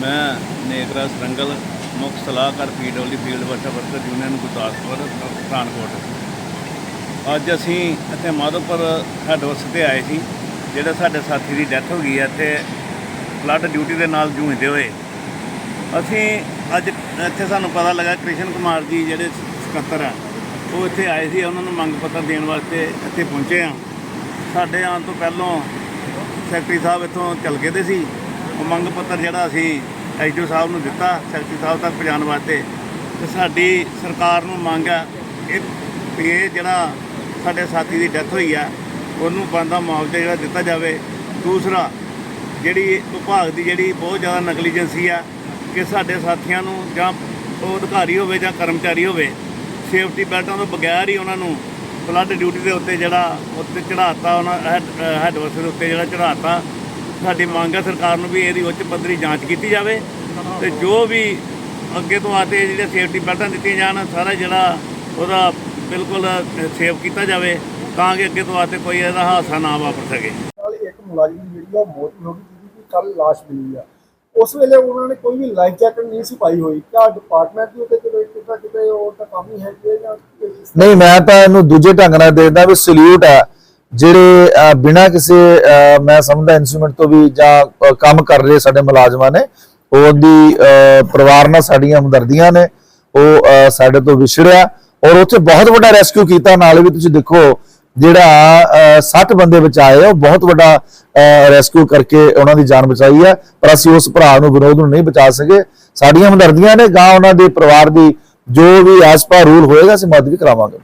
ਮੈਂ ਨੇਕਰਾ ਸਰੰਗਲ ਮੁੱਖ ਸਲਾਹਕਾਰ PW field worker worker union Gurdaspur Pathankot. ਅੱਜ ਅਸੀਂ ਇੱਥੇ ਮਾਧੋਪੁਰ ਹੈੱਡ ਹਾਊਸ ਤੇ ਆਏ ਸੀ, ਜਿਹੜੇ ਸਾਡੇ ਸਾਥੀ ਦੀ ਡੈਥ ਹੋ ਗਈ ਹੈ ਇੱਥੇ ਫਲੱਡ ਡਿਊਟੀ ਦੇ ਨਾਲ ਜੂਝਦੇ ਹੋਏ। ਅਸੀਂ ਅੱਜ ਇੱਥੇ ਸਾਨੂੰ ਪਤਾ ਲੱਗਾ ਕ੍ਰਿਸ਼ਨ ਕੁਮਾਰ ਜੀ ਜਿਹੜੇ ਸਕੱਤਰ ਆ, ਉਹ ਇੱਥੇ ਆਏ ਸੀ, ਉਹਨਾਂ ਨੂੰ ਮੰਗ ਪੱਤਰ ਦੇਣ ਵਾਸਤੇ ਇੱਥੇ ਪਹੁੰਚੇ ਆ। ਸਾਡੇ ਆਉਣ ਤੋਂ ਪਹਿਲਾਂ ਸੈਕਟਰੀ ਸਾਹਿਬ ਇੱਥੋਂ ਚੱਲ ਗਏ ਦੇ ਸੀ। ਮੰਗ ਪੱਤਰ ਜਿਹੜਾ ਅਸੀਂ ਐਸਡੀਓ ਸਾਹਿਬ ਨੂੰ ਦਿੱਤਾ, ਸੈਕਟਰੀ ਸਾਹਿਬ ਤੱਕ ਪਹੁੰਚਾਉਣ ਵਾਸਤੇ, ਤੇ ਸਾਡੀ ਸਰਕਾਰ ਨੂੰ ਮੰਗ ਹੈ ਇਹ ਵੀ ਜਿਹੜਾ ਸਾਡੇ ਸਾਥੀ ਦੀ ਡੈਥ ਹੋਈ ਆ, ਉਹਨੂੰ ਬੰਦਾ ਮੁਆਵਜ਼ਾ ਜਿਹੜਾ ਦਿੱਤਾ ਜਾਵੇ। ਦੂਸਰਾ, ਜਿਹੜੀ ਵਿਭਾਗ ਦੀ ਜਿਹੜੀ ਬਹੁਤ ਜ਼ਿਆਦਾ ਨਗਲੀਜੈਂਸੀ ਆ, ਕਿ ਸਾਡੇ ਸਾਥੀਆਂ ਨੂੰ ਜਾਂ ਉਹ ਅਧਿਕਾਰੀ ਹੋਵੇ ਜਾਂ ਕਰਮਚਾਰੀ ਹੋਵੇ, ਸੇਫਟੀ ਬੈਲਟਾਂ ਤੋਂ ਬਗੈਰ ਹੀ ਉਹਨਾਂ ਨੂੰ ਫਲੱਡ ਡਿਊਟੀ ਦੇ ਉੱਤੇ ਜਿਹੜਾ, ਉੱਤੇ ਚੜਾਤਾ ਉਹਨਾਂ, ਹੈੱਡ ਵਰਕਰ ਦੇ ਉੱਤੇ ਜਿਹੜਾ ਚੜਾਤਾ ਸਾਡੀ ਮੰਗ ਹੈ ਸਰਕਾਰ ਨੂੰ ਵੀ ਇਹਦੀ ਉੱਚ ਪੱਧਰੀ ਜਾਂਚ ਕੀਤੀ ਜਾਵੇ ਤੇ ਜੋ ਵੀ ਅੱਗੇ ਤੋਂ ਆਤੇ ਜਿਹੜੇ ਸੇਫਟੀ ਬੈਲਟਾਂ ਦਿੱਤੀਆਂ ਜਾਣ ਸਾਰਾ ਜਿਹੜਾ ਉਹਦਾ ਬਿਲਕੁਲ ਸੇਵ ਕੀਤਾ ਜਾਵੇ ਤਾਂ ਕਿ ਅੱਗੇ ਤੋਂ ਆਤੇ ਕੋਈ ਇਹਦਾ ਹਾਦਸਾ ਨਾ ਵਾਪਰ ਸਕੇ। ਨਾਲ ਇੱਕ ਮੁਲਾਜ਼ਮ ਦੀ ਜਿਹੜੀ ਆ ਉਹ ਮੌਤ ਵੀ ਹੋ ਗਈ ਜਿਹਦੀ ਕਿ ਕੱਲ ਲਾਸ਼ ਮਿਲੀ ਆ। ਉਸ ਵੇਲੇ ਉਹਨਾਂ ਨੇ ਕੋਈ ਵੀ ਲਾਈਫ ਜੈਕਟ ਨਹੀਂ ਸੀ ਪਾਈ ਹੋਈ। ਕਿਆ ਡਿਪਾਰਟਮੈਂਟ ਦੇ ਉੱਤੇ ਕਿਤੇ ਕਿਤੇ ਕਿਤੇ ਉਹ ਤਾਂ ਕੰਮ ਹੀ ਹੈ ਕਿ ਨਹੀਂ ਮੈਂ ਤਾਂ ਇਹਨੂੰ ਦੂਜੇ ਢੰਗ ਨਾਲ ਦੇਖਦਾ ਵੀ ਸਲੂਟ ਹੈ ਜਿਹੜੇ ਅਹ, ਬਿਨਾਂ ਕਿਸੇ ਮੈਂ ਸਮਝਦਾ ਇਨਸਟਰੂਮੈਂਟ ਤੋਂ ਵੀ ਜਾਂ ਕੰਮ ਕਰ ਰਹੇ ਸਾਡੇ ਮੁਲਾਜ਼ਮਾਂ ਨੇ ਉਹਦੀ ਪਰਿਵਾਰ ਨਾਲ ਸਾਡੀਆਂ ਹਮਦਰਦੀਆਂ ਨੇ ਉਹ ਸਾਡੇ ਤੋਂ ਵਿਛੜਿਆ ਔਰ ਉੱਥੇ ਬਹੁਤ ਵੱਡਾ ਰੈਸਕਿਊ ਕੀਤਾ। ਨਾਲੇ ਵੀ ਤੁਸੀਂ ਦੇਖੋ ਜਿਹੜਾ ਅਹ, 60 ਬੰਦੇ ਬਚਾਏ ਉਹ ਬਹੁਤ ਵੱਡਾ ਰੈਸਕਿਊ ਕਰਕੇ ਉਹਨਾਂ ਦੀ ਜਾਨ ਬਚਾਈ ਹੈ ਪਰ ਅਸੀਂ ਉਸ ਭਰਾ ਨੂੰ ਵਿਨੋਦ ਨੂੰ ਨਹੀਂ ਬਚਾ ਸਕੇ। ਸਾਡੀਆਂ ਹਮਦਰਦੀਆਂ ਨੇ ਗਾਂ ਉਹਨਾਂ ਦੇ ਪਰਿਵਾਰ ਦੀ ਜੋ ਵੀ ਆਸ-ਪਾਸ ਰੂਲ ਹੋਏਗਾ ਅਸੀਂ ਮਦਦ ਵੀ ਕਰਾਵਾਂਗੇ।